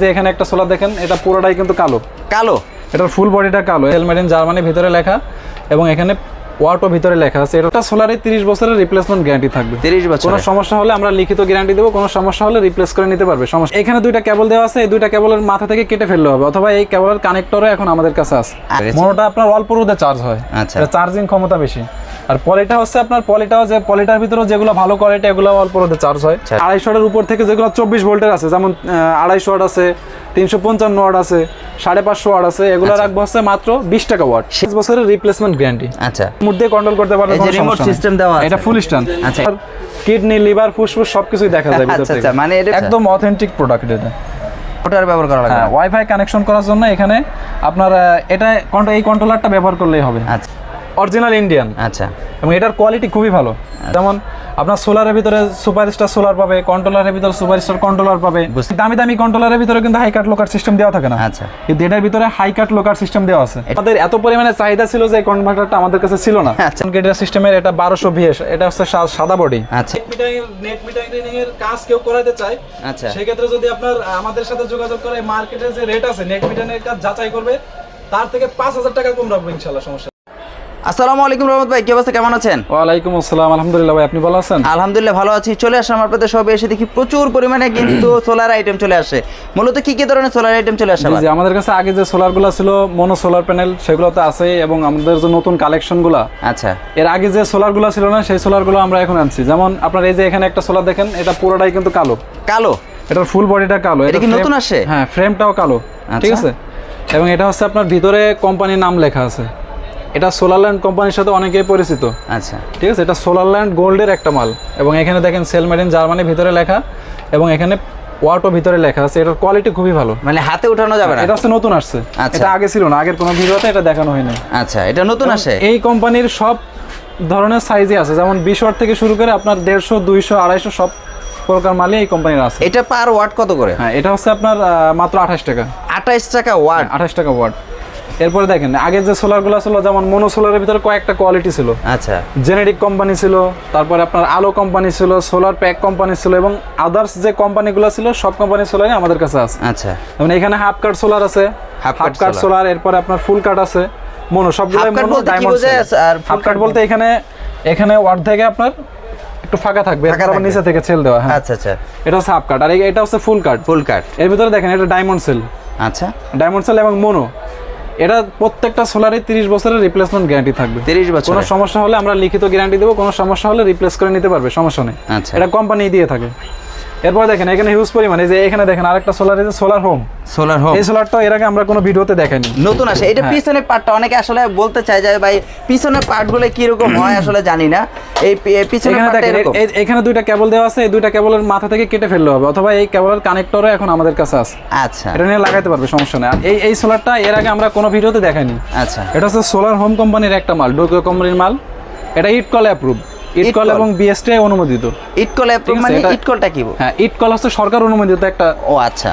যে এখানে একটা সোলার দেখেন এটা পুরোটাই কিন্তু কালো। কালো? এটার ফুল বডিটা কালো। হেলমেট ইন জার্মানি ভিতরে লেখা এবং এখানে ওয়াটো ভিতরে লেখা আছে। এটা সোলারে তিরিশ বছরের রিপ্লেসমেন্ট গ্যারান্টি থাকবে। 30 বছরের। কোনো সমস্যা হলে আমরা লিখিত গ্যারান্টি দেবো কোনো সমস্যা হলে রিপ্লেস করে নিতে পারবে সমস্যা এখানে দুইটা কেবল দেওয়া আছে এই দুইটা কেবলের মাথা থেকে কেটে ফেললে হবে অথবা এই কেবলের কানেক্টরও এখন আমাদের কাছে আছে। আচ্ছা। মোনোটা আপনার অল্প রোদে চার্জ হয়। আচ্ছা। এটা চার্জিং ক্ষমতা বেশি। আর পলিটা হচ্ছে আপনার পলিটাও যে পলিটার ভিতরে যেগুলো ভালো কোয়ালিটি এগুলো অল্প চার্জ হয়। আচ্ছা। আড়াইশোটার উপর থেকে যেগুলো চব্বিশ ভোল্টের আছে যেমন আড়াইশো ওয়াট আছে তিনশো পঞ্চান্ন ওয়াট আছে সাড়ে পাঁচশো ওয়াট আছে এগুলো আচ্ছা। রাখব হচ্ছে মাত্র বিশ টাকা ওয়াট শেষ বছরের রিপ্লেসমেন্ট গ্যারান্টি আচ্ছা। মধ্যে কন্ট্রোল করতে পারবে নেই। system দেওয়া এটা ফুল স্ট্যান্ড আচ্ছা। কিডনি লিভার ফুসফুস সবকিছুই দেখা যায় ভিতর আচ্ছা থেকে। আচ্ছা মানে এটা একদম অথেন্টিক প্রোডাক্ট এটা। ওটার ব্যবহার করা লাগবে। হ্যাঁ ওয়াইফাই কানেকশন করার জন্য এখানে আপনার এটা এই কন্ট্রোলারটা ব্যবহার করলেই হবে। আচ্ছা। অরিজিনাল ইন্ডিয়ান আচ্ছা। এবং এটার কোয়ালিটি খুবই ভালো। যেমন আপনার সোলারের ভিতরে সুপারস্টার সোলার পাবে কন্ট্রোলারের ভিতরে সুপারস্টার কন্ট্রোলার পাবে। দামি দামি কন্ট্রোলারের ভিতরে কিন্তু হাই কাট লোকার সিস্টেম দেওয়া থাকে না। আচ্ছা। কিন্তু এটার ভিতরে হাই কাট লোকার সিস্টেম দেওয়া আছে। আমাদের এত পরিমাণে চাহিদা ছিল যে কনভার্টারটা আমাদের কাছে ছিল না। আচ্ছা। গেটের সিস্টেমের এটা বারোশো ভিএস এটা হচ্ছে সাদা বডি আচ্ছা। নেট মিটারিং এর কাজ কেউ করাতে চায় আচ্ছা। সেক্ষেত্রে যদি আপনার আমাদের সাথে যোগাযোগ করে মার্কেটে যে রেট আছে নেট মিটারিং এর কাজ যাচাই করবে তার থেকে পাঁচ হাজার টাকা কম রাখব ইনশাল্লাহ সমস্যা। আসসালামু আলাইকুম রহমত ভাই কি অবস্থা কেমন আছেন? ওয়ালাইকুম আসসালাম আলহামদুলিল্লাহ ভাই আপনি ভালো আছেন? আলহামদুলিল্লাহ ভালো আছি। চলে আসলাম আপনাদের সবে এসে দেখি প্রচুর পরিমাণে কিন্তু সোলার আইটেম চলে আসে। মূলত কি কি ধরনের সোলার আইটেম চলে আসে জি, আমাদের কাছে আগে যে সোলারগুলো ছিল মনো সোলার প্যানেল সেগুলো তো আছে এবং আমাদের যে নতুন কালেকশনগুলো আচ্ছা। এর আগে যে সোলারগুলো ছিল না সেই সোলারগুলো আমরা এখন আনছি। যেমন আপনার এই যে এখানে একটা সোলার দেখেন এটা পুরোটাই কিন্তু কালো। কালো? এটার ফুল বডিটা কালো। এটা কি নতুন আসে? হ্যাঁ ফ্রেমটাও কালো। ঠিক আচ্ছা। আছে? এবং এটা হচ্ছে আপনার ভিতরে কোম্পানির নাম লেখা আছে। এটা সোলারল্যান্ড কোম্পানির সাথে অনেকেই পরিচিত। আচ্ছা। ঠিক আছে? এটা সোলারল্যান্ড গোল্ডের একটা মাল। এবং এখানে দেখেন সেল মেড ইন জার্মানি ভিতরে লেখা এবং এখানে ওয়াটও ভিতরে লেখা আছে। এটার কোয়ালিটি খুবই ভালো। মানে হাতে উঠানো যাবে না? এটা হচ্ছে নতুন আসছে। আচ্ছা। এটা আগে ছিল না। আগের কোনো ভিডিওতে এটা দেখানো হয়নি। আচ্ছা এটা নতুন আসে? এই কোম্পানির সব ধরনের সাইজে আছে। যেমন বিশ ওয়াট থেকে শুরু করে আপনার দেড়শো দুইশো আড়াইশো সব প্রকার মালই এই কোম্পানির আছে। এটা পার ওয়াট কত করে? হ্যাঁ এটা হচ্ছে আপনার মাত্র আঠাশ টাকা। আঠাইশ টাকা ওয়াট আঠাশ টাকা ওয়াট এরপরে দেখেন আগের যে সোলারগুলো ছিল যেমন মনো সোলারের ভিতরে কয়েকটা কোয়ালিটি ছিল। আচ্ছা। জেনেরিক কোম্পানি ছিল তারপরে আপনার আলো কোম্পানি ছিল সোলার প্যাক কোম্পানি ছিল এবং আদার্স যে কোম্পানিগুলো ছিল সব কোম্পানির সোলারই আমাদের কাছে আছে। আচ্ছা। যেমন এখানে হাফ কাট সোলার আছে হাফ কাট সোলার এরপরে আপনার ফুল কাট আছে মনো সবগুলো Half মনো ডায়মন্ড? আর হাফ কাট বলতে এখানে এখানে ওয়ার্ড থেকে আপনার একটু ফাঁকা থাকবে ফাঁকা এরপর নিচে থেকে ছেল দেওয়া হ্যাঁ। আচ্ছা আচ্ছা। এটা হচ্ছে হাফ কাট আর এটা হচ্ছে ফুল কাট ফুল কাট এর ভিতরে দেখেন এটা ডায়মন্ড সেল আচ্ছা। ডায়মন্ড সেল এবং মনো এটা প্রত্যেকটা সোলারে তিরিশ বছরের রিপ্লেসমেন্ট গ্যারান্টি থাকবে। তিরিশ বছর কোনো সমস্যা হলে আমরা লিখিত গ্যারান্টি দেবো কোনো সমস্যা হলে রিপ্লেস করে নিতে পারবে সমস্যা নেই। আচ্ছা। এটা কোম্পানি দিয়ে থাকে। এরপর দেখেন এখানে হিউজ পরিমাণে। যে এখানে দেখেন আরেকটা সোলার আছে সোলার হোম সোলার হোম এই সোলারটা এর আগে আমরা কোনো ভিডিওতে দেখাইনি। নতুন আসে। এটা হ্যাঁ। পিছনের পার্টটা অনেকে আসলে বলতে চায় যে ভাই পিছনের পার্টগুলো কীরকম হয়? আসলে জানি না। এই পিছনের পার্টটা এরকম। এখানে দুইটা কেবল দেওয়া আছে। এই দুইটা কেবলের মাথা থেকে কেটে ফেললে হবে। অথবা এই কেবলের কানেক্টরও এখন আমাদের কাছে আছে। আচ্ছা। এটা নিয়ে লাগাইতে পারবে সমস্যা নেই। এই এই সোলারটা এর আগে আমরা কোনো ভিডিওতে দেখাইনি। আচ্ছা। এটা হচ্ছে সোলার হোম কোম্পানির একটা মাল ডোকিও কোম্পানির মাল। এটা Itcol approve Itcol Itcol? এবং বিএসটি অনুমোদিত। ইটকল মানে ইটকলটা কি? হ্যাঁ ইটকল হচ্ছে সরকার অনুমোদিত একটা ও আচ্ছা।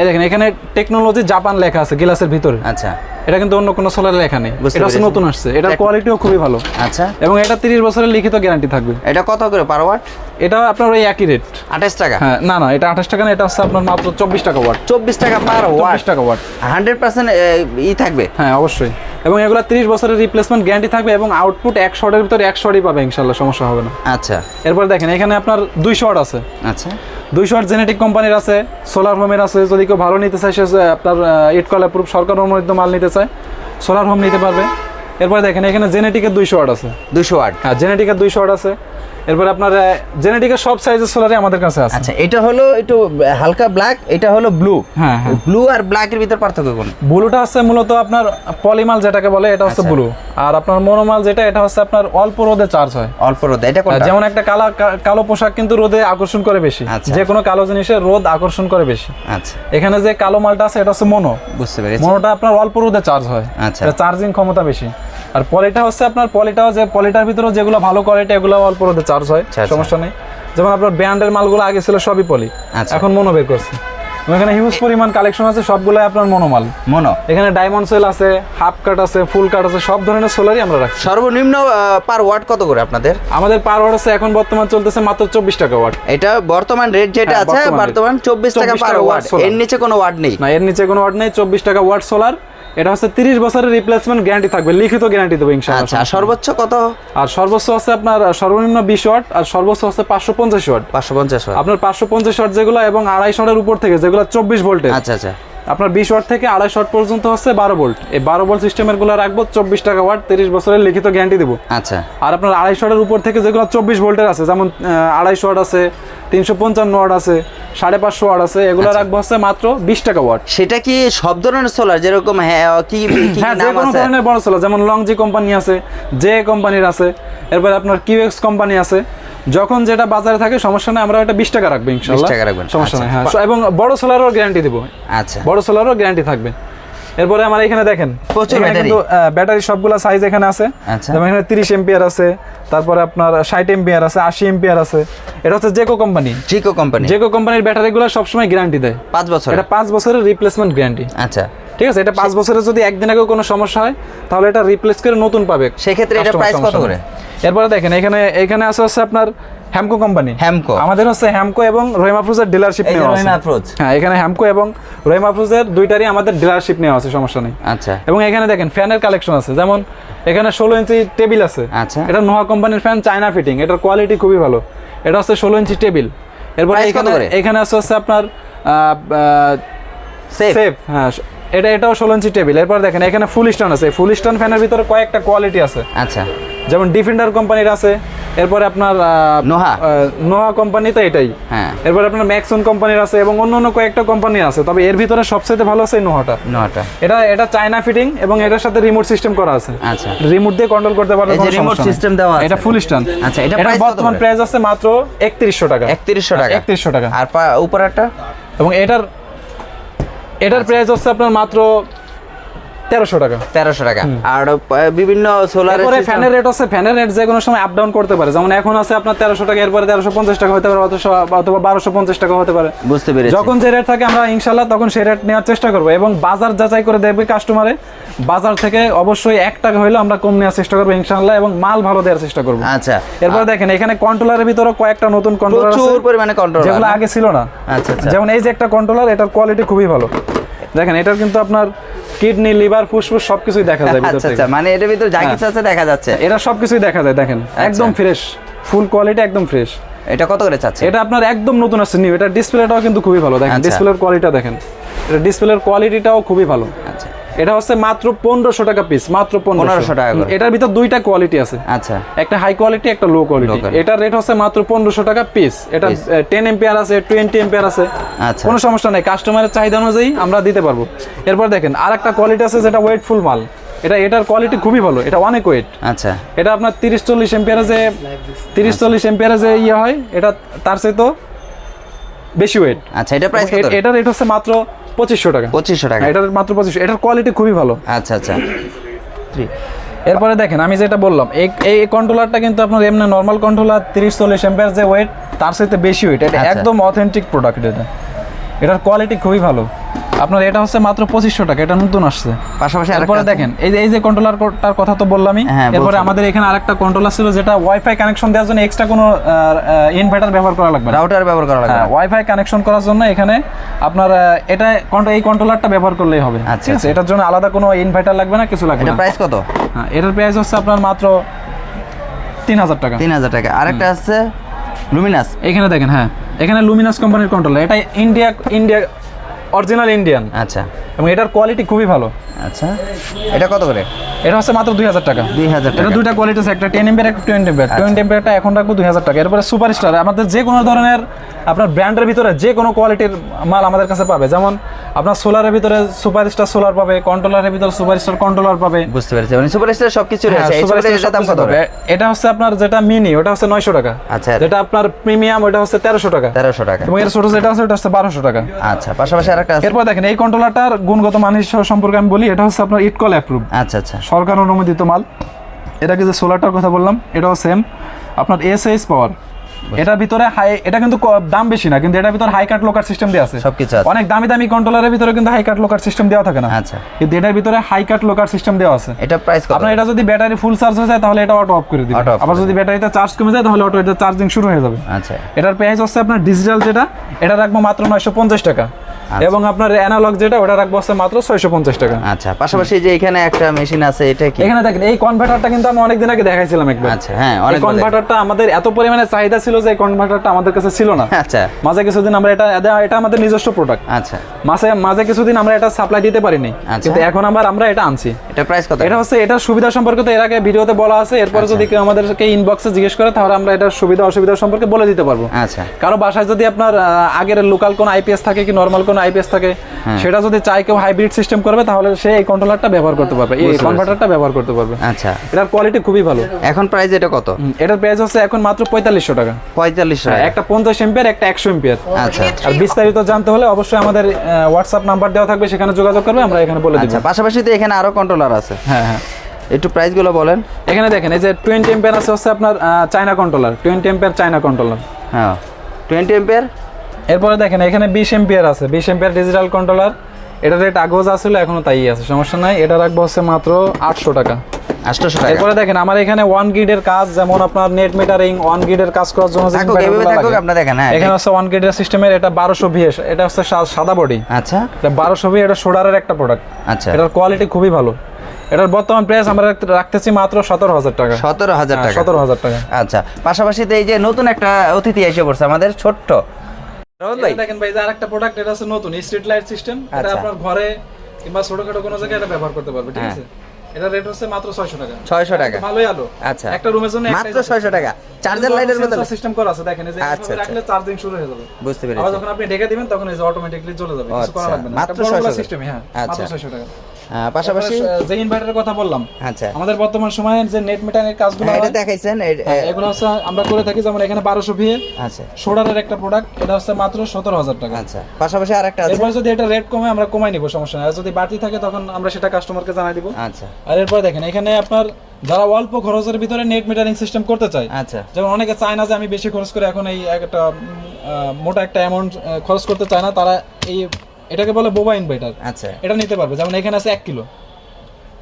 এই দেখেন এখানে টেকনোলজি জাপান লেখা আছে গ্লাসের ভিতরে। আচ্ছা। এটা কিন্তু অন্য কোনো সোলারে লেখা নেই। এটা হচ্ছে নতুন আসছে এটার কোয়ালিটিও খুবই ভালো। আচ্ছা। এবং এটা তিরিশ বছরের লিখিত গ্যারান্টি থাকবে। এটা কত করে পার ওয়াট এটা আপনার ওই একই রেট আঠাশ টাকা? হ্যাঁ না না এটা আঠাশ টাকা না এটা হচ্ছে আপনার মাত্র চব্বিশ টাকা ওয়াট চব্বিশ টাকা পার ওয়াট টাকা ওয়াট হান্ড্রেড পার্সেন্ট ই থাকবে? হ্যাঁ অবশ্যই। এবং এগুলো তিরিশ বছরের রিপ্লেসমেন্ট গ্যারান্টি থাকবে এবং আউটপুট এক শটের ভিতরে এক শটই পাবে ইনশাল্লাহ সমস্যা হবে না। আচ্ছা। এরপর দেখেন এখানে আপনার দুই শট আছে। আচ্ছা। দুই শট জেনেটিক কোম্পানির আছে সোলার হোমের আছে যদি কেউ ভালো নিতে চায় সে আপনার ইট কল অ্যাপ্রুভ সরকার অনুমোদিত মাল নিতে চায় সোলার হোম নিতে পারবে। এরপর দেখেন এখানে জেনেটিকের দুই শট আছে। দুশো ওয়াট হ্যাঁ জেনেটিকের দুই শট আছে। এরপর আপনার জেনেটিকের সব সাইজের সোলারই আমাদের কাছে আছে। আচ্ছা এটা হলো একটু হালকা ব্ল্যাক এটা হলো ব্লু হ্যাঁ হ্যাঁ। ব্লু আর ব্ল্যাকের ভিতর পার্থক্য কোন? ব্লুটা হচ্ছে মূলত আপনার পলিমাল যেটাকে বলে এটা হচ্ছে আচ্ছা। ব্লু আর আপনার মনোমাল যেটা এটা হচ্ছে আপনার অল্প রোদে চার্জ হয়। অল্প রোদ এটা কোনটা? যেমন একটা কালা কালো পোশাক কিন্তু রোদে আকর্ষণ করে বেশি। আচ্ছা। যে কোনো কালো জিনিসের রোদ আকর্ষণ করে বেশি। আচ্ছা। এখানে যে কালো মালটা আছে এটা হচ্ছে মনো বুঝতে পেরেছি। মনোটা আপনার অল্প রোদে চার্জ হয়। আচ্ছা। চার্জিং ক্ষমতা বেশি। আর পলিটা হচ্ছে আপনার পলিটাও যে পলিটার ভিতরে যেগুলো ভালো কোয়ালিটি এগুলো অল্প রোদে চার্জ হয় আচ্ছা, আচ্ছা। সমস্যা নেই। যেমন আপনার ব্র্যান্ডের মালগুলো আগে ছিল সবই পলি আচ্ছা। এখন মনো বের করছে। এখানে হিউজ পরিমাণ কালেকশন আছে সবগুলাই আপনার মনোমাল মনো? এখানে ডায়মন্ড সেল আছে হাফ কাট আছে ফুল কাট আছে সব ধরনের সোলারই আমরা রাখছি। সর্বনিম্ন পার ওয়াট কত করে আপনাদের? আমাদের পার ওয়াট আছে এখন বর্তমান চলতেছে মাত্র চব্বিশ টাকা ওয়াট এটা বর্তমান রেট যেটা হ্যাঁ, আছে বর্তমান চব্বিশ টাকা পার ওয়াট এর নিচে কোনো ওয়াট নেই। না এর নিচে কোনো ওয়াট নেই চব্বিশ টাকা ওয়াট সোলার এটা হচ্ছে তিরিশ বছরের রিপ্লেসমেন্ট গ্যারান্টি থাকবে লিখিত গ্যারান্টি দেবো ইনশাআল্লাহ। আচ্ছা আর সর্বোচ্চ কত? আর সর্বোচ্চ আছে আপনার সর্বনিম্ন বিশ ওয়াট আর সর্বোচ্চ আছে পাঁচশো পঞ্চাশ ওয়াট। পাঁচশো পঞ্চাশ ওয়াট। আপনার পাঁচশো পঞ্চাশ ওয়াট যেগুলো এবং আড়াইশো ওয়াটের উপর থেকে যেগুলো চব্বিশ ভোল্টের। আচ্ছা আচ্ছা। আপনার বিশ ওয়াট থেকে আড়াইশো ওয়াট পর্যন্ত হচ্ছে বারো ভোল্ট। এই বারো ভোল্ট সিস্টেমেরগুলো রাখব চব্বিশ টাকা ওয়াট তিরিশ বছরের লিখিত গ্যারান্টি দেবো। আচ্ছা। আর আপনার আড়াইশো ওয়াটের উপর থেকে যেগুলো চব্বিশ ভোল্টের আছে যেমন আহ, আড়াইশো ওয়াট আছে তিনশো পঞ্চান্ন ওয়াট আছে সাড়ে পাঁচশো ওয়াট আছে এগুলো রাখব হচ্ছে মাত্র বিশ টাকা ওয়াট। সেটা কি সব ধরনের সোলার যেরকম হ্যাঁ কি হ্যাঁ যে কোনো ধরনের বড় সোলার যেমন লংজি কোম্পানি আছে জে কোম্পানির আছে এরপরে আপনার কিউএক্স কোম্পানি আছে যখন যেটা বাজারে থাকে সমস্যা নেই আমরা এটা বিশ টাকা রাখব ইনশাল্লাহ। 20 টাকা রাখবেন, সমস্যা নেই আচ্ছা। হ্যাঁ এবং বড় সোলারও গ্যারান্টি দিব। আচ্ছা। বড় সোলারও গ্যারান্টি থাকবে। এরপরে আমার এখানে দেখেন প্রচুর ব্যাটারি। ব্যাটারি সবগুলা সাইজ এখানে আছে। আচ্ছা। যেমন এখানে তিরিশ এম্পিয়ার আছে তারপরে আপনার ষাট এম্পিয়ার আছে আশি এম্পিয়ার আছে। এটা হচ্ছে জেকো কোম্পানি জিকো কোম্পানি জেকো কোম্পানির ব্যাটারিগুলো সবসময় গ্যারান্টি দেয়। পাঁচ বছর এটা পাঁচ বছরের রিপ্লেসমেন্ট গ্যারান্টি আচ্ছা। ঠিক আছে এটা পাঁচ বছরের যদি একদিন আগেও কোনো সমস্যা হয় তাহলে এটা রিপ্লেস করে নতুন পাবে সেক্ষেত্রে এটা প্রাইস কত করে? এরপরে দেখেন এখানে এখানে আছে হচ্ছে আপনার হ্যামকো কোম্পানি হ্যামকো আমাদের হচ্ছে হ্যামকো এবং রহিমাফ্রুজের ডিলারশিপ নেওয়া আছে। রহিমা। হ্যাঁ এখানে হ্যামকো এবং রহিমাফ্রুজের দুইটারই আমাদের ডিলারশিপ নেওয়া আছে সমস্যা নেই। আচ্ছা। এবং এখানে দেখেন ফ্যানের কালেকশন আছে। যেমন এখানে ষোলো ইঞ্চি টেবিল আছে। আচ্ছা। এটা নোহা কোম্পানির ফ্যান চায়না ফিটিং এটার কোয়ালিটি খুবই ভালো। এটা হচ্ছে ষোলো ইঞ্চি টেবিল এরপর এখানে এখানে আছে হচ্ছে আপনার সেফ সেফ হ্যাঁ এটা এটাও ষোলো ইঞ্চি টেবিল এরপর দেখেন এখানে ফুল স্ট্যান্ড আছে। ফুল স্ট্যান্ড ফ্যানের ভিতরে কয়েকটা কোয়ালিটি আছে। আচ্ছা। যেমন ডিফেন্ডার কোম্পানির আছে এরপরে আপনার নোহা। নোহা কোম্পানি তো এটাই। হ্যাঁ। এরপর আপনার ম্যাক্সন কোম্পানির আছে এবং অন্য অন্য কয়েকটা কোম্পানি আছে। তবে এর ভিতরে সবচেয়ে ভালো আছে নোহাটা। নোহাটা। এটা এটা চায়না ফিটিং এবং এটার সাথে রিমোট সিস্টেম করা আছে। আচ্ছা। রিমোট দিয়ে কন্ট্রোল করতে পারবে এই যে রিমোট system দেওয়া আছে। এটা ফুল স্ট্যান্ড আচ্ছা, এটা বর্তমান? প্রাইস আছে মাত্র একত্রিশশো টাকা। একত্রিশশো টাকা। একত্রিশশো টাকা। আর উপরেরটা? এবং এটার এটার প্রাইস হচ্ছে আপনার মাত্র তেরোশো টাকা। তেরোশো টাকা। আর বিভিন্ন সোলার ফ্যানের রেট হচ্ছে ফ্যানের রেট যে কোনো সময় আপ ডাউন করতে পারে। যেমন এখন আছে আপনার তেরোশো টাকা এরপরে তেরোশো পঞ্চাশ টাকা হতে পারে অথবা- অথবা বারোশো পঞ্চাশ টাকা হতে পারে। বুঝতে পেরেছি। যখন যে রেট থাকে আমরা ইনশাল্লাহ তখন সেই রেট নেওয়ার চেষ্টা করব এবং বাজার যাচাই করে দেখবে কাস্টমারে বাজার থেকে অবশ্যই এক টাকা হইলেও আমরা কম নেওয়ার চেষ্টা করব ইনশাল্লাহ এবং মাল ভালো দেওয়ার চেষ্টা করব। আচ্ছা। এরপর দেখেন এখানে কন্ট্রোলারের ভিতরে কয়েকটা নতুন কন্ট্রোলার প্রচুর পরিমাণে যেগুলো আগে ছিল না। আচ্ছা আচ্ছা। যেমন এই যে একটা কন্ট্রোলার এটার কোয়ালিটি খুবই ভালো। দেখেন এটার কিন্তু আপনার কিডনি লিভার ফুসফুস সবকিছুই দেখা যায় ভিতর আচ্ছা থেকে। আচ্ছা মানে এর ভিতর যা হ্যাঁ। কিছু আছে দেখা যাচ্ছে। এটা সবকিছুই দেখা যায় দেখেন আচ্ছা। একদম ফ্রেশ ফুল কোয়ালিটি একদম ফ্রেশ এটা কত করে চাচ্ছে? এটা আপনার একদম নতুন আছে নিউ এটা ডিসপ্লেটাও কিন্তু খুবই ভালো দেখেন। ডিসপ্লের কোয়ালিটিটা দেখেন। এটা ডিসপ্লের কোয়ালিটিটাও খুবই ভালো। আচ্ছা। এটা হচ্ছে মাত্র পনেরোশো টাকা পিস মাত্র 1500 টাকা এটার ভিতর দুইটা কোয়ালিটি আছে। আচ্ছা। একটা হাই কোয়ালিটি একটা লো কোয়ালিটি এটার রেট হচ্ছে মাত্র পনেরোশো টাকা পিস এটা টেন এম্পিয়ার আছে টোয়েন্টি এম্পিয়ার আছে। আচ্ছা। কোনো সমস্যা নেই। কাস্টমারের চাহিদা অনুযায়ী আমরা দিতে পারব। এরপর দেখেন আর একটা কোয়ালিটি আছে যেটা ওয়েটফুল মাল। এটা এটার কোয়ালিটি খুবই ভালো। এটা অনেক ওয়েট আচ্ছা। এটা আপনার তিরিশ চল্লিশ এম্পিয়ারে যে তিরিশ চল্লিশ এম্পিয়ারে যে ইয়ে হয় এটা তার সাথে বেশি ওয়েট আচ্ছা এটা প্রাইস এটার রেট হচ্ছে মাত্র পঁচিশশো টাকা। পঁচিশশো টাকা। হ্যাঁ, এটার মাত্র পঁচিশশো। এটার কোয়ালিটি খুবই ভালো। আচ্ছা আচ্ছা। এরপরে দেখেন আমি যেটা বললাম এই এই কন্ট্রোলারটা কিন্তু আপনার এমনি নর্মাল কন্ট্রোলার তিরিশ চল্লিশ এম্পিয়ার যে ওয়েট তার সাথে বেশি ওয়েট এটা আচ্ছা। একদম অথেন্টিক প্রোডাক্ট এটা। এটার কোয়ালিটি খুবই ভালো। আপনার এটা হচ্ছে মাত্র পঁচিশশো টাকা এটা নতুন আসছে। পাশাপাশি এরপরে দেখেন এই যে এই যে কন্ট্রোলারটার কথা তো বললামই। হ্যাঁ, এরপরে আমাদের এখানে আরেকটা কন্ট্রোলার ছিল যেটা ওয়াইফাই কানেকশন দেওয়ার জন্য এক্সট্রা কোনো ইনভার্টার ব্যবহার করা লাগবে রাউটার ব্যবহার করা লাগবে হ্যাঁ ওয়াইফাই কানেকশন করার জন্য এখানে আপনার এটা এই কন্ট্রোলারটা ব্যবহার করলেই হবে। আচ্ছা, ঠিক আছে? এটার জন্য আলাদা কোনো ইনভার্টার লাগবে না কিছু লাগবে না। প্রাইস কত? হ্যাঁ এটার প্রাইস হচ্ছে আপনার মাত্র তিন হাজার টাকা। তিন হাজার টাকা। আরেকটা আছে লুমিনাস এখানে দেখেন হ্যাঁ। এখানে লুমিনাস কোম্পানির কন্ট্রোলার এটা ইন্ডিয়া ইন্ডিয়া অরিজিনাল ইন্ডিয়ান। আচ্ছা। এবং এটার কোয়ালিটি খুবই ভালো। আচ্ছা। এটা কত করে? এটা হচ্ছে মাত্র দুই হাজার টাকা। দুই হাজার এটা টাকা। দুইটা কোয়ালিটি আছে একটা টেন এম্পের একটা টোয়েন্টি এম্পের টোয়েন্টি এম্পেরটা এখন রাখব দুই হাজার টাকা। এরপরে সুপারস্টার আমাদের যে কোনো ধরনের আপনার ব্র্যান্ডের ভিতরে যে কোনো কোয়ালিটির মাল আমাদের কাছে পাবে। যেমন আপনার সোলারের ভিতরে সুপারস্টার সোলার পাবে কন্ট্রোলারের ভিতরে সুপারস্টার কন্ট্রোলার পাবে। বুঝতে পেরেছি। মানে সুপার স্টার সবকিছু রয়েছে। হ্যাঁ, এই Superstar সুপার দাম কত। এটা হচ্ছে আপনার যেটা মিনি ওটা হচ্ছে নয়শো টাকা। আচ্ছা। যেটা আপনার প্রিমিয়াম ওটা হচ্ছে তেরোশো টাকা। তেরোশো টাকা। এবং এর ছোট যেটা আছে ওটা হচ্ছে বারোশো টাকা। আচ্ছা পাশাপাশি আরেকটা আছে। এরপর দেখেন এই কন্ট্রোলারটার গুণগত মান সম্পর্কে আমি বলি এটা হচ্ছে আপনার ইটকল অ্যাপ্রুভ আচ্ছা আচ্ছা। সরকার অনুমোদিত মাল। এটাকে যে সোলারটার কথা বললাম এটাও সেম আপনার এস এইচ পাওয়ার এটার ভিতরে হাই এটা কিন্তু দাম বেশি না কিন্তু এটার ভিতরে হাই কাট লোকার সিস্টেম দেওয়া আছে। সবকিছু আছে। অনেক দামি দামি কন্ট্রোলারের ভিতরে কিন্তু হাই কাট লোকার সিস্টেম দেওয়া থাকে না। আচ্ছা। কিন্তু এটার ভিতরে হাই কাট লোকার সিস্টেম দেওয়া আছে। এটা প্রাইস কত? আপনার এটা যদি ব্যাটারি ফুল চার্জ হয়ে যায় তাহলে এটা অটো অফ করে দিবে। আবার যদি ব্যাটারিতে চার্জ কমে যায় তাহলে অটো এটা চার্জিং শুরু হয়ে যাবে। আচ্ছা। এটার প্রাইস হচ্ছে আপনার ডিজিটাল যেটা এটা রাখব মাত্র নয়শো পঞ্চাশ টাকা। এবং আপনার অ্যানালগ যেটা ওটা রাখব হচ্ছে মাত্র ছয়শো পঞ্চাশ টাকা। আচ্ছা পাশাপাশি যে এখানে একটা মেশিন আছে এটা কি? এখানে দেখেন এই কনভার্টারটা কিন্তু আমি অনেকদিন আগে দেখাইছিলাম একবার। আচ্ছা হ্যাঁ অনেক কনভার্টারটা আমাদের এত পরিমাণে চাহিদা ছিল যে কনভার্টারটা আমাদের কাছে ছিল না। আচ্ছা। মাঝে কিছুদিন আমরা এটা এটা- এটা আমাদের নিজস্ব প্রোডাক্ট আচ্ছা। মাসে মাঝে কিছুদিন আমরা এটা সাপ্লাই দিতে পারিনি। আচ্ছা। কিন্তু এখন আবার আমরা এটা আনছি। এটা প্রাইস কত? এটা হচ্ছে এটার সুবিধা সম্পর্কে তো এর আগে ভিডিওতে বলা আছে। এরপরে আচ্ছা। যদি কেউ আমাদেরকে ইনবক্সে জিজ্ঞেস করে তাহলে আমরা এটার সুবিধা অসুবিধা সম্পর্কে বলে দিতে পারব। আচ্ছা। কারও বাসায় যদি আপনার আগের লোকাল কোন আইপিএস থাকে কি নর্মাল কোন আইপিএস থাকে হ্যাঁ। সেটা যদি চাই কেউ হাইব্রিড সিস্টেম করবে তাহলে সে এই কন্ট্রোলারটা ব্যবহার করতে পারবে। এই কনভার্টারটা ব্যবহার করতে পারবে। আচ্ছা। এটার কোয়ালিটি খুবই ভালো। এখন প্রাইস এটা কত? এটার প্রাইস হচ্ছে এখন মাত্র পঁয়তাল্লিশশো টাকা। পঁয়তাল্লিশশো হ্যাঁ, একটা পঞ্চাশ এম্পিয়ার একটা একশো এম্পিয়ার আচ্ছা। আর বিস্তারিত জানতে হলে অবশ্যই আমাদের হোয়াটসঅ্যাপ নাম্বার দেওয়া থাকবে সেখানে যোগাযোগ করবে আমরা এখানে বলে দিব। আচ্ছা পাশাপাশি তো এখানে আরও কন্ট্রোলার আছে। হ্যাঁ হ্যাঁ। একটু প্রাইসগুলো বলেন। এখানে দেখেন এই যে টোয়েন্টি এম্পিয়ার আছে হচ্ছে আপনার China controller twenty ampere China controller হ্যাঁ। টোয়েন্টি এম্পিয়ার এরপরে দেখেন এখানে বিশ এম্পিয়ার আছে। বিশ এম্পিয়ার ডিজিটাল কন্ট্রোলার এটা রেট আগেও যা ছিল এখনও তাই আছে সমস্যা নাই। এটা রাখব হচ্ছে মাত্র আটশো টাকা। আটশোশো টাকা। এরপরে দেখেন আমার এখানে ওয়ান গিডের কাজ যেমন আপনার নেট মিটারিং ওয়ান গিডের কাজ করার জন্য হ্যাঁ। এখানে হচ্ছে ওয়ান গিডের সিস্টেমের এটা বারোশো ভিএস এটা হচ্ছে সাদা বডি আচ্ছা। এটা বারোশো ভি এটা সোডারের একটা প্রোডাক্ট আচ্ছা। এটার কোয়ালিটি খুবই ভালো। এটার বর্তমান প্রাইস আমরা রাখতেছি মাত্র সতেরো হাজার টাকা। সতেরো হাজার টাকা। সতেরো হাজার টাকা। আচ্ছা পাশাপাশি এই যে নতুন একটা অতিথি এসে পড়ছে আমাদের ছোট্ট দেখেন ভাই যে আরেকটা প্রোডাক্ট এটা আছে নতুন স্ট্রিট লাইট সিস্টেম এটা আচ্ছা। আপনার ঘরে কিংবা ছোটখাটো কোনো জায়গায় এটা ব্যবহার করতে পারবে ঠিক হ্যাঁ। আছে? এটা রেট হচ্ছে মাত্র 600 টাকা। ছয়শো টাকা। ভালোই আলো। আচ্ছা। একটা রুমের জন্য মাত্র ছয়শো টাকা। চার্জার লাইটের বদলে। সিস্টেম করা আছে দেখেন এই যে আচ্ছা, রাখলে চার্জিং শুরু হয়ে যাবে। বুঝতে আবার পেরেছি। যখন আপনি ঢেকে দিবেন তখন এই যে অটোমেটিক্যালি চলে যাবে কিছু করা আচ্ছা, লাগবে না। মাত্র একটা বড় 600 সিস্টেম হ্যাঁ মাত্র আচ্ছা। 600 টাকা। পাশাপাশি যে ইনভার্টারের কথা বললাম। আচ্ছা। আমাদের বর্তমান সময়ে যে নেট মিটারের কাজগুলো হ্যাঁ, এটা দেখাইছেন হ্যাঁ, এগুলো হচ্ছে আমরা করে থাকি যেমন এখানে 1200 ভিএ আচ্ছা। সোডারের একটা প্রোডাক্ট এটা হচ্ছে মাত্র 17000 টাকা। আচ্ছা পাশাপাশি আরেকটা আছে। এরপর যদি এটা রেট কমে আমরা কমাই নিব সমস্যা নাই। আর যদি বাড়তি থাকে তখন আমরা সেটা কাস্টমারকে জানাই দিব। আচ্ছা। আর এরপর দেখেন এখানে আপনার যারা অল্প খরচের ভিতরে নেট মিটারিং সিস্টেম করতে চায় আচ্ছা। যেমন অনেকে চায় না যে আমি বেশি খরচ করে এখন এই একটা মোটা একটা অ্যামাউন্ট খরচ করতে চায় না তারা এই এটাকে বলে বোবা ইনভার্টার। আচ্ছা। এটা নিতে পারবে যেমন এখানে আছে এক কিলো।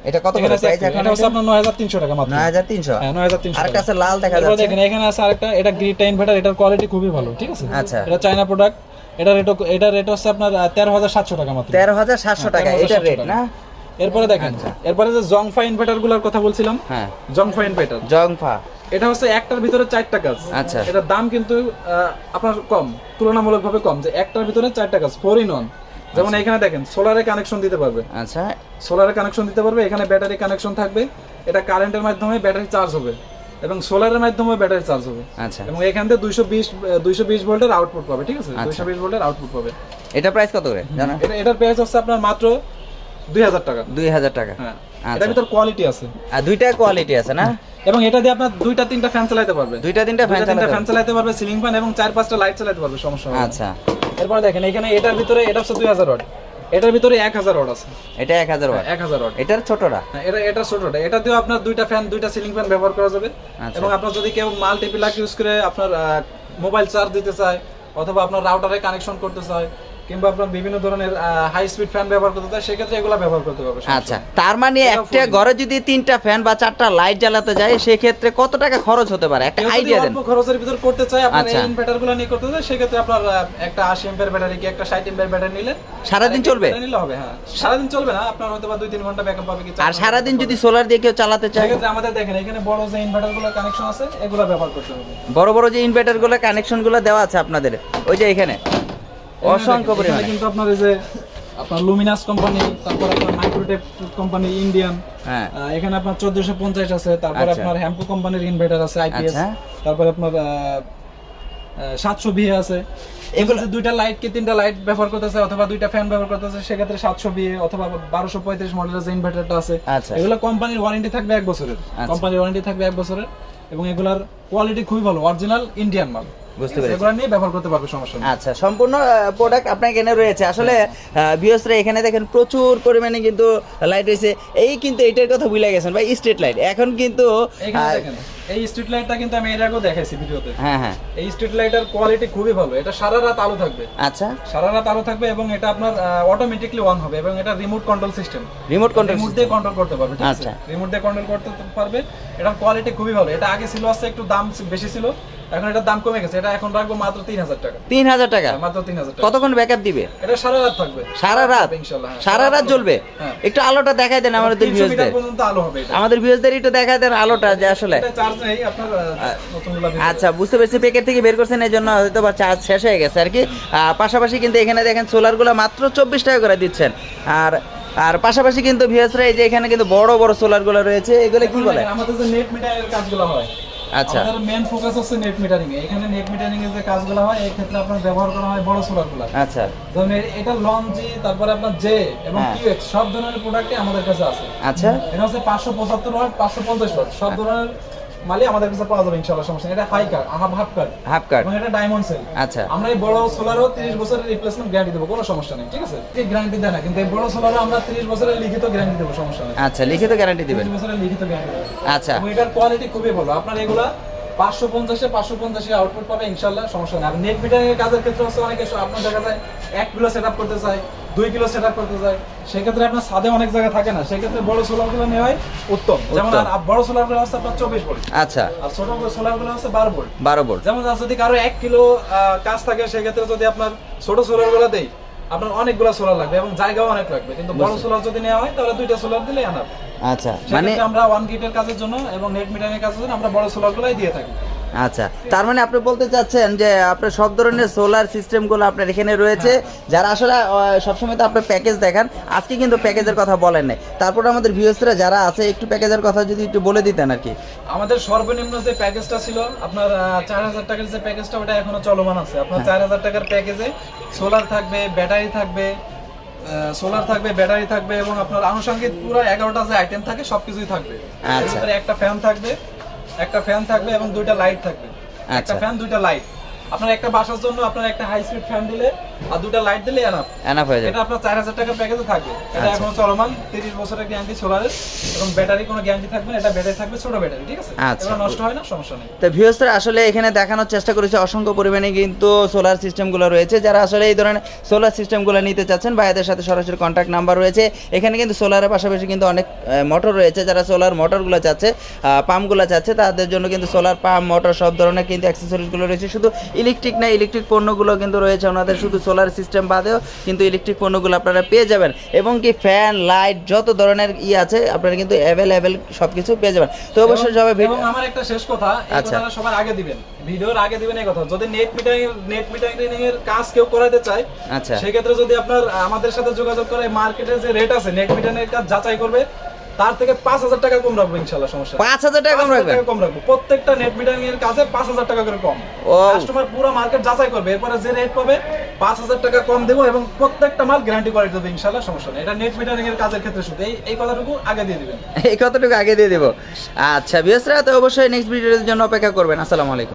এটা কত করে প্রাইস। এখন এটা হচ্ছে আপনার নয় হাজার তিনশো টাকা মাত্র। নয় হাজার তিনশো? হ্যাঁ নয় হাজার তিনশো আরেকটা আছে লাল দেখা যাচ্ছে। দেখেন এখানে আছে আরেকটা এটা গ্রিটা ইনভার্টার এটার কোয়ালিটি খুবই ভালো ঠিক আছে? আচ্ছা। এটা চায়না প্রোডাক্ট এটা রেট এটা রেট হচ্ছে আপনার তেরো হাজার সাতশো টাকা মাত্র। তেরো হাজার সাতশো টাকা এটা রেট না? এরপরে দেখেন এরপরে যে জংফা ইনভার্টারগুলোর কথা বলছিলাম হ্যাঁ। জংফা ইনভার্টার। জংফা। এটা হচ্ছে একটার ভিতরে চারটা কাজ আচ্ছা। এটার দাম কিন্তু আপনার কম তুলনামূলকভাবে কম যে একটার ভিতরে চারটা কাজ ফোর ইন ওয়ান যেমন এখানে দেখেন সোলারে কানেকশন দিতে পারবে। আচ্ছা। সোলারে কানেকশন দিতে পারবে এখানে ব্যাটারি কানেকশন থাকবে এটা কারেন্টের মাধ্যমে ব্যাটারি চার্জ হবে এবং সোলারের মাধ্যমে ব্যাটারি চার্জ হবে। আচ্ছা। এবং এখান থেকে দুইশো বিশ দুইশো বিশ ভোল্টের আউটপুট পাবে ঠিক আছে? দুইশো বিশ ভোল্টের আউটপুট পাবে। এটা প্রাইস কত করে? জানো? এটা এটার প্রাইস হচ্ছে আপনার মাত্র দুই হাজার টাকা। দুই হাজার টাকা। হ্যাঁ। আচ্ছা। এটার ভিতর কোয়ালিটি আছে। আর দুইটা কোয়ালিটি আছে না? এবং এটা দিয়ে আপনার দুইটা তিনটা ফ্যান চালাতে পারবে। দুইটা তিনটা ফ্যান তিনটা ফ্যান চালাতে পারবে। সিলিং ফ্যান এবং চার পাঁচটা লাইট চালাতে পারবে সমস্যা আচ্ছা। এরপর দেখেন এখানে এটার ভিতরে এটা হচ্ছে দুই হাজার ওয়াট। এটার ভিতরে এক হাজার ওয়াট আছে। এটা এক হাজার ওয়াট। এক হাজার ওয়াট। এটার ছোটটা। হ্যাঁ, এটা এটা ছোটটা। এটা দিয়েও আপনার দুইটা ফ্যান দুইটা সিলিং ফ্যান ব্যবহার করা যাবে। আচ্ছা। এবং আপনার যদি কেউ মাল্টিপ্লাক ইউজ করে আপনার মোবাইল চার্জ দিতে চায় অথবা আপনার রাউটারে কানেকশন করতে চায় কিংবা আপনার বিভিন্ন ধরনের হাই স্পিড ফ্যান ব্যবহার করতে সেক্ষেত্রে এগুলো ব্যবহার করতে পারবে আচ্ছা তার মানে একটা ঘরে যদি তিনটা ফ্যান বা চারটা লাইট জ্বালাতে যায় সেক্ষেত্রে কত টাকা খরচ হতে পারে? একটা আইডিয়া দেন। খরচের ভিতর করতে আচ্ছা। নিয়ে করতে সেক্ষেত্রে আপনার একটা আশি এম্পের ব্যাটারি কি একটা ষাট এম্পের ব্যাটারি নিলে সারাদিন একটা চলবে? নিলে হবে হ্যাঁ। সারাদিন চলবে না আপনার হয়তো বা দুই তিন ঘণ্টা ব্যাকআপ পাবে কি আর সারাদিন backup যদি সোলার দিয়ে কেউ চালাতে চায়? সেক্ষেত্রে আমাদের দেখেন এখানে বড় যে ইনভার্টারগুলো কানেকশন আছে এগুলো ব্যবহার করতে হবে। বড় বড় যে ইনভার্টারগুলো কানেকশনগুলো দেওয়া আছে আপনাদের ওই যে এখানে। অসংখ্য পরিমাণে কিন্তু আপনার এই যে আপনার লুমিনাস কোম্পানি তারপর আপনার মাইক্রোটেক কোম্পানি ইন্ডিয়ান হ্যাঁ এখানে আপনার চোদ্দশো পঞ্চাশ আছে তারপর আচ্ছা। আপনার কোম্পানির ইনভার্টার আছে আইপিএস আচ্ছা। তারপর আপনার সাতশো বিয়ে আছে এগুলো দুইটা লাইট কি তিনটা লাইট ব্যবহার করতেছে অথবা দুইটা ফ্যান ব্যবহার করতেছে সেক্ষেত্রে সাতশো বিয়ে অথবা বারোশো পঁয়ত্রিশ মডেলের যে ইনভার্টারটা আছে আচ্ছা। এগুলো কোম্পানির ওয়ারেন্টি থাকবে এক বছরের। কোম্পানির ওয়ারেন্টি থাকবে এক বছরের এবং এগুলার কোয়ালিটি খুবই ভালো অরিজিনাল ইন্ডিয়ান মাল বুঝতে পেরেছি। সেগুলো নিয়ে ব্যবহার করতে পারবে সমস্যা নেই। আচ্ছা সম্পূর্ণ প্রোডাক্ট আপনার এখানে রয়েছে। আসলে ভিউসরা এখানে দেখেন প্রচুর পরিমাণে কিন্তু লাইট রয়েছে। এই কিন্তু এটার কথা ভুলে গেছেন ভাই স্ট্রিট লাইট এখন কিন্তু এই স্ট্রিট লাইটটা কিন্তু আমি এর আগেও দেখাইছি ভিডিওতে। হ্যাঁ হ্যাঁ। এই স্ট্রিট লাইটের কোয়ালিটি খুবই ভালো। এটা সারা রাত আলো থাকবে। আচ্ছা। সারা রাত আলো থাকবে এবং এটা আপনার অটোমেটিকলি অন হবে এবং এটা remote control system remote control remote দিয়ে কন্ট্রোল করতে পারবে আচ্ছা। রিমোট দিয়ে কন্ট্রোল করতে পারবে। এটার কোয়ালিটি খুবই ভালো। এটা আগে ছিল আছে একটু দাম বেশি ছিল। এখন এটার দাম কমে গেছে এটা এখন রাখব মাত্র তিন হাজার টাকা। তিন হাজার টাকা? মাত্র তিন হাজার টাকা। কতক্ষণ ব্যাকআপ দিবে? এটা সারা রাত থাকবে। সারা রাত? ইনশাল্লাহ হ্যাঁ। সারা রাত জ্বলবে? হ্যাঁ। একটু আলোটা দেখাই দেন আমাদের ভিউজদের আমাদের ভিউজদের একটু দেখাই দেন আলোটা যে আসলে। আচ্ছা বুঝতে পেরেছি প্যাকেট থেকে বের করছেন এই জন্য হয়তো বা চার্জ শেষ হয়ে গেছে আর কি। পাশাপাশি কিন্তু এখানে দেখেন সোলারগুলো মাত্র চব্বিশ টাকা করে দিচ্ছেন। আর আর পাশাপাশি কিন্তু ভিএসরা এই যে এখানে কিন্তু বড় বড় সোলারগুলো রয়েছে এগুলো কি বলে? আমাদের যে নেট মিটারের কাজগুলো হয় আচ্ছা। আমাদের মেন ফোকাস হচ্ছে নেট মিটারিং এ। এখানে নেট মিটারিং এর যে কাজগুলো হয় এই ক্ষেত্রে আপনার ব্যবহার করা হয় বড় সোলারগুলো আচ্ছা। যেমন এটা লঞ্জি তারপরে আপনার জে এবং হ্যাঁ। কিউএক্স সব ধরনের প্রোডাক্টই আমাদের কাছে আছে। আচ্ছা। এটা হচ্ছে পাঁচশো পঁচাত্তর ওয়াট পাঁচশো পঞ্চাশ ওয়াট সব ধরনের মালই আমাদের কাছে পাওয়া যাবে ইনশাআল্লাহ সমস্যা এটা হাই কার half half cut half cut এবং এটা ডায়মন্ড সেল আচ্ছা। আমরা এই বড় সোলারও 30 বছরের রিপ্লেসমেন্ট গ্যারান্টি দেবো কোনো সমস্যা নেই ঠিক আছে? এই গ্যারান্টি দেয় না কিন্তু এই বড় সোলারও আমরা 30 বছরের লিখিত গ্যারান্টি দেবো সমস্যা নেই। আচ্ছা লিখিত গ্যারান্টি দিবেন। 30 বছরের লিখিত গ্যারান্টি আচ্ছা। এটার কোয়ালিটি খুবই ভালো। আপনার এগুলা পাঁচশো পঞ্চাশে পাঁচশো পঞ্চাশে আউটপুট পাবে ইনশাল্লাহ সমস্যা নেই। আর নেট মিটারিং এর কাজের ক্ষেত্রে হচ্ছে অনেকে আপনার দেখা যায় এক কিলো সেট করতে চায় দুই কিলো সেট করতে চায় সেক্ষেত্রে আপনার ছাদে অনেক জায়গা থাকে না। সেক্ষেত্রে বড় সোলারগুলো নেওয়াই উত্তম। যেমন বড় সোলারগুলো হচ্ছে আপনার চব্বিশ ভোল্ট। আচ্ছা। আর ছোট সোলারগুলো হচ্ছে বারো ভোল্ট। বারো ভোল্ট। যেমন যদি কারও এক কিলো কাজ থাকে সেক্ষেত্রে যদি আপনার ছোট সোলারগুলো দেই আপনার অনেকগুলো সোলার লাগবে এবং জায়গাও অনেক লাগবে। কিন্তু বড় সোলার যদি নেওয়া হয় তাহলে দুইটা সোলার দিলে আনার আচ্ছা মানে আমরা ওয়ান গিটের কাজের জন্য এবং নেট মিটারের কাজের জন্য আমরা বড় সোলার গুলাই দিয়ে থাকি। আচ্ছা তার মানে আপনি বলতে চাচ্ছেন যে আপনার সব ধরনের সোলার সিস্টেমগুলো আপনার এখানে রয়েছে যারা আসলে সবসময় তো আপনার প্যাকেজ দেখান আজকে কিন্তু প্যাকেজের কথা বলেন নাই। তারপর আমাদের ভিউসরা যারা আছে একটু প্যাকেজের কথা যদি একটু বলে দিতেন আর কি। আমাদের সর্বনিম্ন যে প্যাকেজটা ছিল আপনার চার হাজার টাকার যে প্যাকেজটা ওটা এখনও চলমান আছে। আপনার চার হাজার টাকার প্যাকেজে সোলার থাকবে ব্যাটারি থাকবে সোলার থাকবে ব্যাটারি থাকবে এবং আপনার আনুষঙ্গিক পুরো এগারোটা যে আইটেম থাকে সবকিছুই থাকবে। আচ্ছা। একটা ফ্যান থাকবে একটা ফ্যান থাকবে এবং দুইটা লাইট থাকবে একটা আচ্ছা। ফ্যান দুইটা লাইট আপনার একটা বাসার জন্য আপনার একটা হাই স্পিড ফ্যান দিলে আর দুইটা লাইট দিলে এনাফ এনাফ হয়ে যাবে। এটা আপনার চার হাজার টাকার প্যাকেজে থাকবে। এটা আচ্ছা। এখনও চলমান তিরিশ বছরের গ্যারান্টি সোলারের এবং ব্যাটারি কোনো গ্যারান্টি থাকবে না এটা ব্যাটারি থাকবে ছোট ব্যাটারি ঠিক আছে? আচ্ছা। এগুলো নষ্ট হয় না সমস্যা নেই। তো আসলে এখানে দেখানোর চেষ্টা করেছে অসংখ্য পরিমাণে কিন্তু সোলার সিস্টেমগুলো রয়েছে। যারা আসলে এই ধরনের সোলার সিস্টেমগুলো নিতে চাচ্ছেন ভাইদের সাথে সরাসরি কন্ট্যাক্ট নাম্বার রয়েছে। এখানে কিন্তু সোলারের পাশাপাশি কিন্তু অনেক মোটর রয়েছে। যারা সোলার মোটরগুলো চাচ্ছে পাম্পগুলো চাচ্ছে তাদের জন্য কিন্তু সোলার পাম্প মোটর সব ধরনের কিন্তু অ্যাক্সেসরিজগুলো রয়েছে। শুধু ইলেকট্রিক না ইলেকট্রিক পণ্যগুলো কিন্তু রয়েছে ওনাদের। শুধু সোলার সিস্টেম বাদেও কিন্তু ইলেকট্রিক পণ্যগুলো আপনারা পেয়ে যাবেন। এবং কি ফ্যান লাইট যত ধরনের ই আছে আপনারা কিন্তু অ্যাভেলেবেল সব কিছু পেয়ে যাবেন। তো অবশ্যই সবাই ভিডিও এবং আমার একটা শেষ কথা আচ্ছা। সবার আগে দিবেন। ভিডিওর আগে দিবেন এই কথা। যদি নেট মিটারিং নেট মিটারিং এর কাজ কেউ করাতে চায় আচ্ছা। সেক্ষেত্রে যদি আপনার আমাদের সাথে যোগাযোগ করে মার্কেটে যে রেট আছে নেট মিটারিং এর কাজ যাচাই করবে তার থেকে পাঁচ হাজার টাকা কম রাখব ইনশাল্লাহ সমস্যা পাঁচ হাজার টাকা কম 5,000 রাখবেন? টাকা কম রাখব। প্রত্যেকটা নেট মিটারিং এর কাজে পাঁচ হাজার টাকা করে কম। কাস্টমার পুরো মার্কেট যাচাই করবে এরপরে যে রেট পাবে পাঁচ হাজার টাকা কম দেবো এবং প্রত্যেকটা মাল গ্যারান্টি করে দেবো ইনশাল্লাহ সমস্যা নেই। এটা নেট মিটারিং এর কাজের ক্ষেত্রে শুধু। এই এই কথাটুকু আগে দিয়ে দিবেন। এই কতটুকু আগে দিয়ে দেবো। আচ্ছা বিয়সরা তো অবশ্যই নেক্সট ভিডিওর জন্য অপেক্ষা করবেন। আসসালামু আলাইকুম।